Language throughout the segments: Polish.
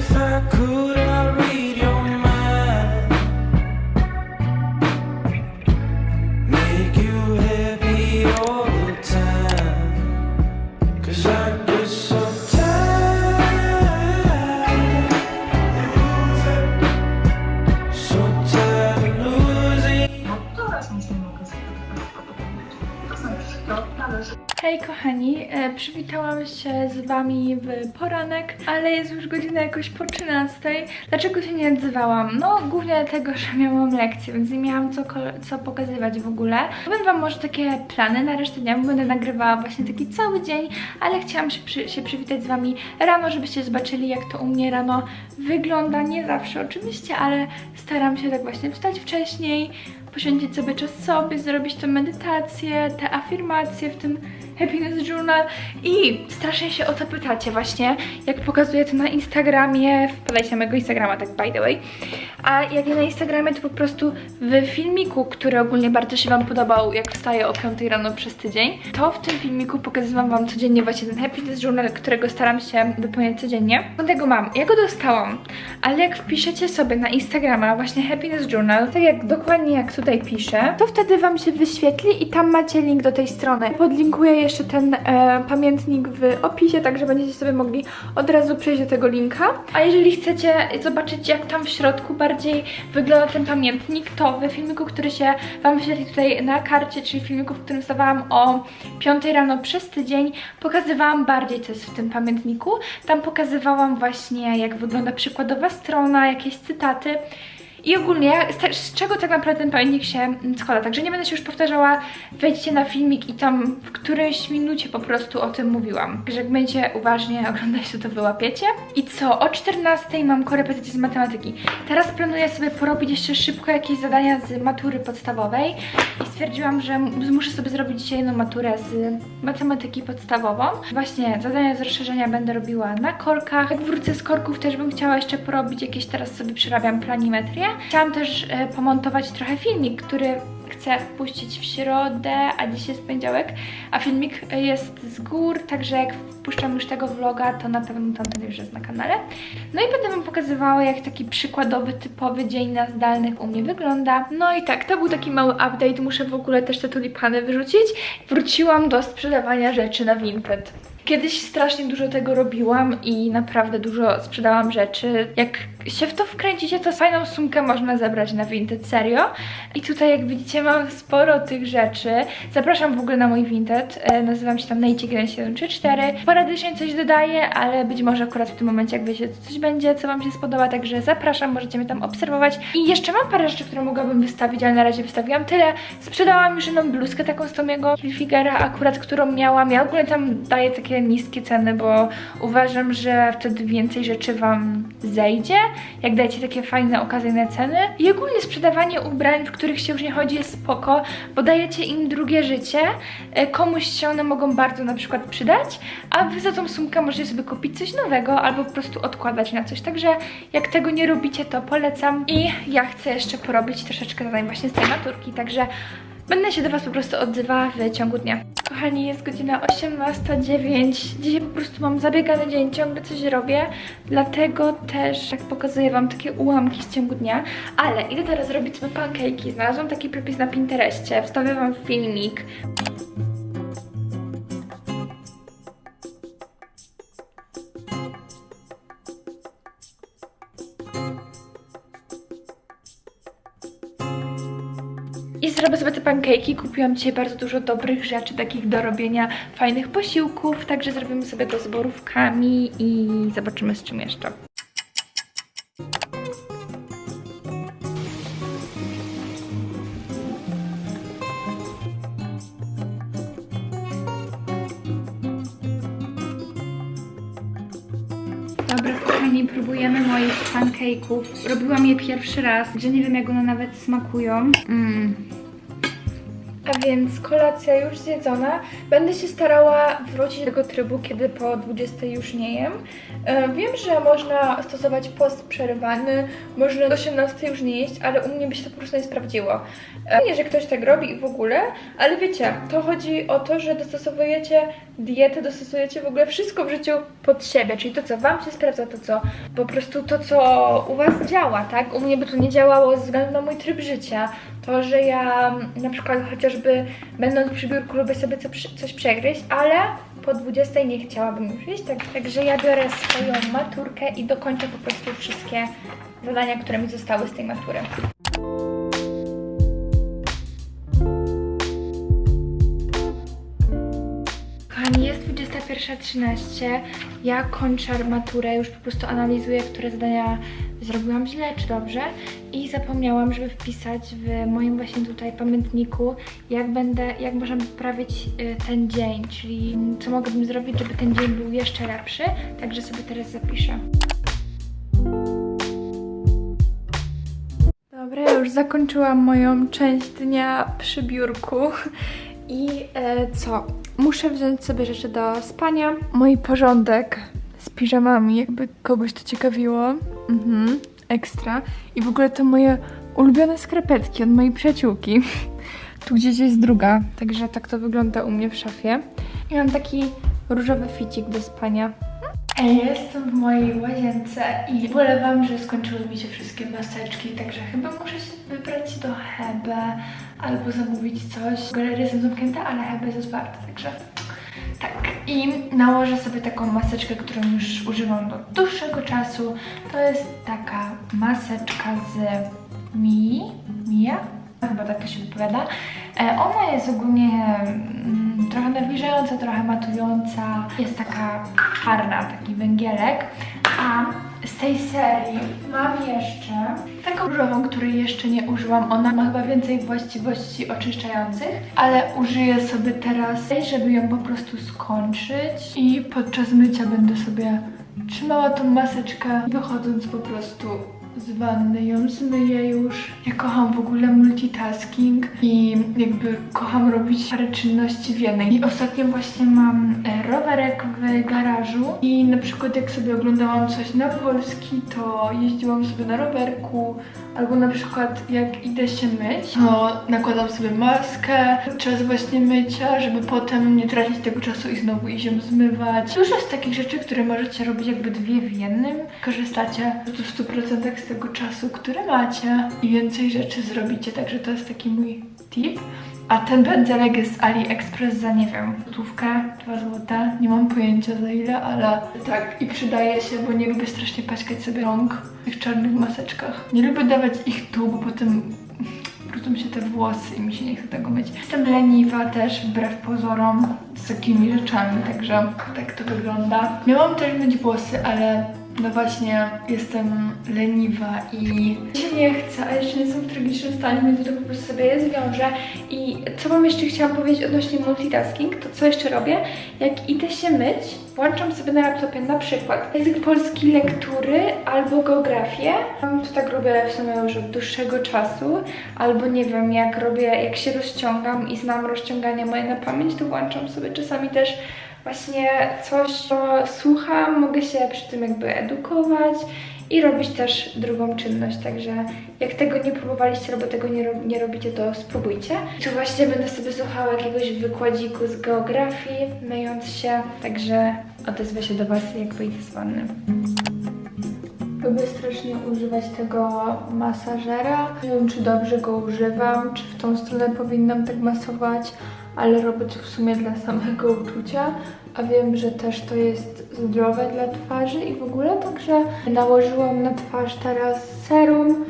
if I could, I'd Hej kochani, e, przywitałam się z wami w poranek, ale jest już godzina jakoś po 13. Dlaczego się nie odzywałam? No głównie dlatego, że miałam lekcję, więc nie miałam co, co pokazywać w ogóle. Powiem wam może takie plany na resztę dnia, bo będę nagrywała właśnie taki cały dzień, ale chciałam się, przy, się przywitać z wami rano, żebyście zobaczyli jak to u mnie rano wygląda. Nie zawsze oczywiście, ale staram się tak właśnie wstać wcześniej, poświęcić sobie czas sobie, zrobić tę medytację, te afirmacje w tym Happiness Journal i strasznie się o to pytacie właśnie, jak pokazuję to na Instagramie, wpadajcie na mojego Instagrama, tak by the way, a jak nie na Instagramie, to po prostu w filmiku, który ogólnie bardzo się Wam podobał, jak wstaję o 5 rano przez tydzień, to w tym filmiku pokazywałam Wam codziennie właśnie ten Happiness Journal, którego staram się wypełniać codziennie. Dlatego mam, ja go dostałam, ale jak wpiszecie sobie na Instagrama właśnie Happiness Journal, tak jak dokładnie jak tutaj piszę, to wtedy Wam się wyświetli i tam macie link do tej strony. Podlinkuję jeszcze ten e, pamiętnik w opisie, tak że będziecie sobie mogli od razu przejść do tego linka. A jeżeli chcecie zobaczyć jak tam w środku bardziej wygląda ten pamiętnik, to w filmiku, który się Wam wyświetli tutaj na karcie, czyli filmiku, w którym wstawałam o 5 rano przez tydzień, pokazywałam bardziej co jest w tym pamiętniku. Tam pokazywałam właśnie jak wygląda przykładowa strona, jakieś cytaty. I ogólnie, z, czego tak naprawdę ten pamiętnik się mm, składa. Także nie będę się już powtarzała, wejdźcie na filmik i tam w którejś minucie po prostu o tym mówiłam. Także jak będziecie uważnie oglądać, to to wyłapiecie. I co, o 14 mam korepetycję z matematyki. Teraz planuję sobie porobić jeszcze szybko jakieś zadania z matury podstawowej i stwierdziłam, że muszę sobie zrobić dzisiaj jedną maturę z matematyki podstawową. Właśnie zadania z rozszerzenia będę robiła na korkach. Jak wrócę z korków też bym chciała jeszcze porobić jakieś, teraz sobie przerabiam planimetrię. Chciałam też e, pomontować trochę filmik, który chcę wpuścić w środę, a dzisiaj jest poniedziałek, a filmik jest z gór, także jak wpuszczam już tego vloga, to na pewno tamten już jest na kanale. No i będę Wam pokazywała, jak taki przykładowy, typowy dzień na zdalnych u mnie wygląda. No i tak, to był taki mały update, muszę w ogóle też te tulipany wyrzucić. Wróciłam do sprzedawania rzeczy na Vinted. Kiedyś strasznie dużo tego robiłam i naprawdę dużo sprzedałam rzeczy. Jak się w to wkręcicie, to fajną sumkę można zebrać na Vinted, serio. I tutaj jak widzicie mam sporo tych rzeczy. Zapraszam w ogóle na mój Vinted, e, nazywam się tam Nejcigren734. Sporadycznie coś dodaję, ale być może akurat w tym momencie jak wiecie, coś będzie, co Wam się spodoba, także zapraszam, możecie mnie tam obserwować. I jeszcze mam parę rzeczy, które mogłabym wystawić, ale na razie wystawiłam tyle. Sprzedałam już jedną bluzkę taką z Tomiego Hilfigera, akurat którą miałam. Ja ogólnie tam daję takie niskie ceny, bo uważam, że wtedy więcej rzeczy Wam zejdzie, jak dajecie takie fajne, okazyjne ceny. I ogólnie sprzedawanie ubrań, w których się już nie chodzi jest spoko, bo dajecie im drugie życie, e, komuś się one mogą bardzo na przykład przydać, a Wy za tą sumkę możecie sobie kupić coś nowego albo po prostu odkładać na coś. Także jak tego nie robicie, to polecam. I ja chcę jeszcze porobić troszeczkę zadań właśnie z tej maturki, także Będę się do Was po prostu odzywała w ciągu dnia. Kochani, jest godzina 18.09. Dzisiaj po prostu mam zabiegany dzień, ciągle coś robię, dlatego też tak pokazuję Wam takie ułamki z ciągu dnia. Ale idę teraz zrobić sobie pancake'i. Znalazłam taki przepis na Pinterestie, wstawię Wam filmik. I zrobię sobie te pancake'i. Kupiłam dzisiaj bardzo dużo dobrych rzeczy, takich do robienia fajnych posiłków, także zrobimy sobie go z borówkami i zobaczymy z czym jeszcze. Dobra, kochani, próbujemy moich pancake'ów. Robiłam je pierwszy raz, że nie wiem jak one nawet smakują. Mm. Więc kolacja już zjedzona. Będę się starała wrócić do tego trybu, kiedy po 20 już nie jem. E, wiem, że można stosować post przerywany, można do 18 już nie jeść, ale u mnie by się to po prostu nie sprawdziło. E, nie, że ktoś tak robi i w ogóle, ale wiecie, to chodzi o to, że dostosowujecie dietę, dostosujecie w ogóle wszystko w życiu pod siebie, czyli to, co Wam się sprawdza, to co po prostu to, co u Was działa, tak? U mnie by to nie działało ze względu na mój tryb życia. To, że ja mm, na przykład chociażby będąc przy biurku lubię sobie coś przegryźć, ale po 20 nie chciałabym już jeść, tak, także ja biorę swoją maturkę i dokończę po prostu wszystkie zadania, które mi zostały z tej matury. 21.13. Ja kończę maturę, już po prostu analizuję, które zadania zrobiłam źle czy dobrze. I zapomniałam, żeby wpisać w moim właśnie tutaj pamiętniku, jak będę, jak można poprawić y, ten dzień, czyli co mogłabym zrobić, żeby ten dzień był jeszcze lepszy. Także sobie teraz zapiszę. Dobra, ja już zakończyłam moją część dnia przy biurku i e, co? Muszę wziąć sobie rzeczy do spania. Mój porządek z piżamami, jakby kogoś to ciekawiło. Mhm, ekstra. I w ogóle to moje ulubione skarpetki od mojej przyjaciółki. Tu gdzieś jest druga, także tak to wygląda u mnie w szafie. I mam taki różowy ficik do spania. Jestem w mojej łazience i bolewam, że skończyły mi się wszystkie maseczki, także chyba muszę się wybrać do Hebe albo zamówić coś. Galerie są zamknięte, ale Hebe jest otwarta, także tak. I nałożę sobie taką maseczkę, którą już używam od dłuższego czasu. To jest taka maseczka z Mi, Mia, chyba tak to się wypowiada. E, Ona jest ogólnie mm, trochę nawilżająca, trochę matująca. Jest taka czarna, taki węgielek. A z tej serii mam jeszcze taką różową, której jeszcze nie użyłam. Ona ma chyba więcej właściwości oczyszczających, ale użyję sobie teraz, żeby ją po prostu skończyć. I podczas mycia będę sobie trzymała tą maseczkę, wychodząc po prostu z wanny ją zmyję już. Ja kocham w ogóle multitasking i jakby kocham robić parę czynności w jednej. I ostatnio właśnie mam e, rowerek w garażu i na przykład jak sobie oglądałam coś na Polski, to jeździłam sobie na rowerku albo na przykład jak idę się myć, to nakładam sobie maskę podczas właśnie mycia, żeby potem nie tracić tego czasu i znowu iść ją zmywać. Dużo jest takich rzeczy, które możecie robić jakby dwie w jednym. Korzystacie w 100% z tego czasu, który macie i więcej rzeczy zrobicie, także to jest taki mój tip. A ten pędzelek jest z AliExpress za, nie wiem, złotówkę, 2 złote. Nie mam pojęcia za ile, ale tak i przydaje się, bo nie lubię strasznie paćkać sobie rąk w tych czarnych maseczkach. Nie lubię dawać ich tu, bo potem brudzą się te włosy i mi się nie chce tego myć. Jestem leniwa też, wbrew pozorom, z takimi rzeczami, także tak to wygląda. Miałam też myć włosy, ale no właśnie jestem leniwa i się nie chcę, a jeszcze nie jestem w tragicznym stanie, więc to po prostu sobie je zwiążę. I co wam jeszcze chciałam powiedzieć odnośnie multitasking, to co jeszcze robię? Jak idę się myć, włączam sobie na laptopie na przykład język polski, lektury albo geografię. To tak robię w sumie już od dłuższego czasu, albo nie wiem, jak robię, jak się rozciągam i znam rozciąganie moje na pamięć, to włączam sobie czasami też właśnie coś, co słucham, mogę się przy tym jakby edukować i robić też drugą czynność, także jak tego nie próbowaliście albo tego nie, nie robicie, to spróbujcie. Tu właśnie będę sobie słuchała jakiegoś wykładziku z geografii, myjąc się, także odezwę się do Was, jak wyjdę z wanny. Lubię strasznie używać tego masażera. Nie wiem, czy dobrze go używam, czy w tą stronę powinnam tak masować, ale robię to w sumie dla samego uczucia. A wiem, że też to jest zdrowe dla twarzy i w ogóle, także nałożyłam na twarz teraz serum.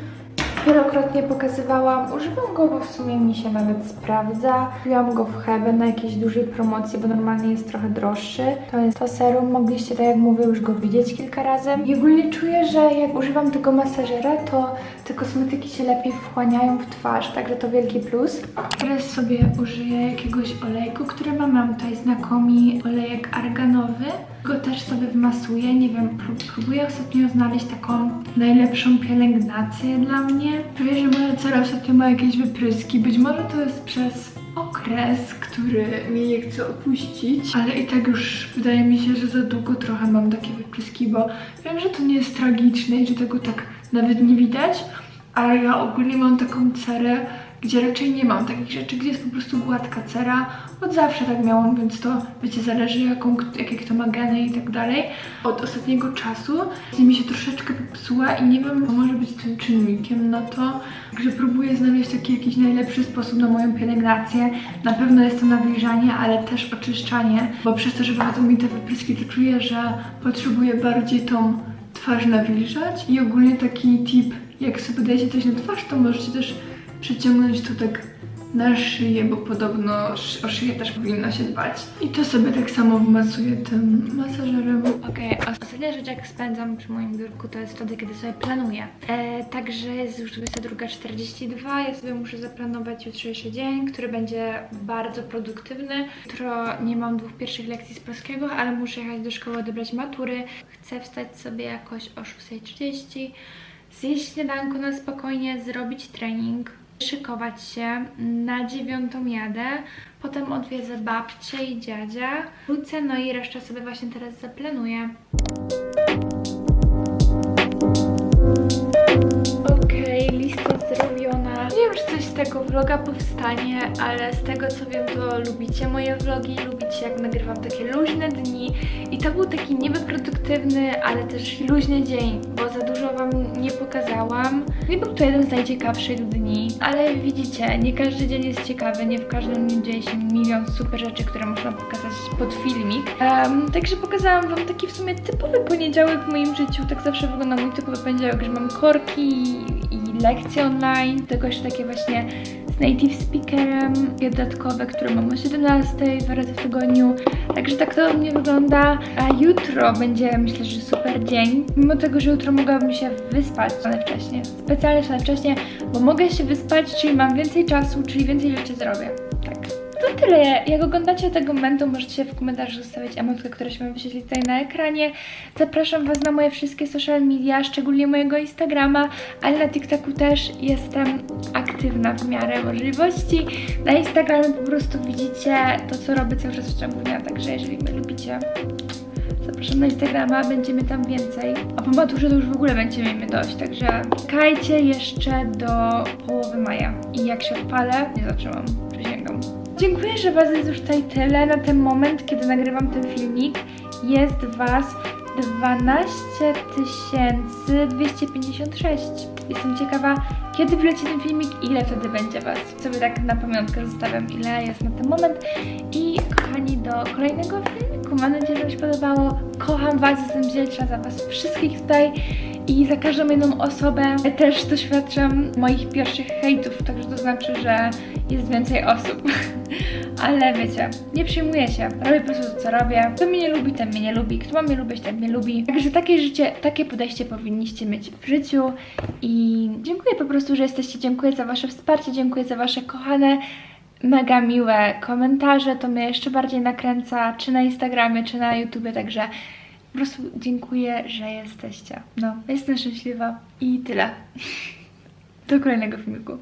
Wielokrotnie pokazywałam, używam go, bo w sumie mi się nawet sprawdza. Kupiłam go w Hebe na jakiejś dużej promocji, bo normalnie jest trochę droższy. To jest to serum, mogliście, tak jak mówię, już go widzieć kilka razy. I ogólnie czuję, że jak używam tego masażera, to te kosmetyki się lepiej wchłaniają w twarz, także to wielki plus. Teraz sobie użyję jakiegoś olejku, który mam. Mam tutaj znakomi olejek arganowy. Go też sobie wmasuję, nie wiem, prób- próbuję ostatnio znaleźć taką najlepszą pielęgnację dla mnie. Czuję, że moja cera ostatnio ma jakieś wypryski, być może to jest przez okres, który mnie nie chce opuścić, ale i tak już wydaje mi się, że za długo trochę mam takie wypryski, bo wiem, że to nie jest tragiczne i że tego tak nawet nie widać, ale ja ogólnie mam taką cerę, gdzie raczej nie mam takich rzeczy, gdzie jest po prostu gładka cera. Od zawsze tak miałam, więc to wiecie, zależy jaką, jakie kto ma geny i tak dalej. Od ostatniego czasu mi się troszeczkę popsuła i nie wiem, co może być tym czynnikiem na to. Także próbuję znaleźć taki jakiś najlepszy sposób na moją pielęgnację. Na pewno jest to nawilżanie, ale też oczyszczanie, bo przez to, że wychodzą mi te wypryski, to czuję, że potrzebuję bardziej tą twarz nawilżać. I ogólnie taki tip, jak sobie dajecie coś na twarz, to możecie też przeciągnąć to tak na szyję, bo podobno o szyję też powinno się dbać. I to sobie tak samo wmasuję tym masażerem. Okej, ostatnia rzecz jak spędzam przy moim biurku to jest wtedy, kiedy sobie planuję. E, także jest już 22.42, ja sobie muszę zaplanować jutrzejszy dzień, który będzie bardzo produktywny. Jutro nie mam dwóch pierwszych lekcji z polskiego, ale muszę jechać do szkoły odebrać matury. Chcę wstać sobie jakoś o 6.30, zjeść śniadanko na spokojnie, zrobić trening, szykować się. Na dziewiątą jadę, potem odwiedzę babcię i dziadzia, wrócę, no i resztę sobie właśnie teraz zaplanuję. Coś z tego vloga powstanie, ale z tego co wiem, to lubicie moje vlogi, lubicie jak nagrywam takie luźne dni i to był taki niby produktywny, ale też luźny dzień, bo za dużo Wam nie pokazałam. Nie był to jeden z najciekawszych dni, ale widzicie, nie każdy dzień jest ciekawy, nie w każdym dniu dzieje się milion super rzeczy, które można pokazać pod filmik. Em, także pokazałam Wam taki w sumie typowy poniedziałek w moim życiu. Tak zawsze wygląda mój typowy poniedziałek, że mam korki lekcje online, tego jeszcze takie właśnie z native speakerem, dodatkowe, które mam o 17 dwa razy w tygodniu. Także tak to u mnie wygląda. A jutro będzie myślę, że super dzień. Mimo tego, że jutro mogłabym się wyspać ale wcześniej. Specjalnie wstanę wcześniej, bo mogę się wyspać, czyli mam więcej czasu, czyli więcej rzeczy zrobię. Tak. To tyle. Jak oglądacie tego momentu, możecie w komentarzu zostawić emotkę, Wam wyświetli tutaj na ekranie. Zapraszam Was na moje wszystkie social media, szczególnie mojego Instagrama, ale na TikToku też jestem aktywna w miarę możliwości. Na Instagramie po prostu widzicie to, co robię cały czas w ciągu dnia, także jeżeli mnie lubicie, Zapraszam na Instagrama, będziemy tam więcej. A po maturze to już w ogóle będziemy mieli dość, także czekajcie jeszcze do połowy maja. I jak się odpalę, nie zaczęłam, przysięgam. Dziękuję, że Was jest już tutaj tyle. Na ten moment, kiedy nagrywam ten filmik, jest Was 12 256. Jestem ciekawa, kiedy wleci ten filmik, ile wtedy będzie Was. Sobie tak na pamiątkę zostawiam, ile jest na ten moment. I kochani, do kolejnego filmiku. Mam nadzieję, że Wam się podobało. Kocham Was, jestem wdzięczna za Was wszystkich tutaj i za każdą jedną osobę. Też doświadczam moich pierwszych hejtów, także to znaczy, że jest więcej osób. Ale wiecie, nie przyjmuję się. Robię po prostu to, co robię. Kto mnie nie lubi, ten mnie nie lubi. Kto ma mnie lubić, ten mnie lubi. Także takie życie, takie podejście powinniście mieć w życiu. I dziękuję po prostu, że jesteście. Dziękuję za Wasze wsparcie, dziękuję za Wasze kochane mega miłe komentarze, to mnie jeszcze bardziej nakręca, czy na Instagramie, czy na YouTubie, także po prostu dziękuję, że jesteście. No, jestem szczęśliwa i tyle. Do kolejnego filmiku.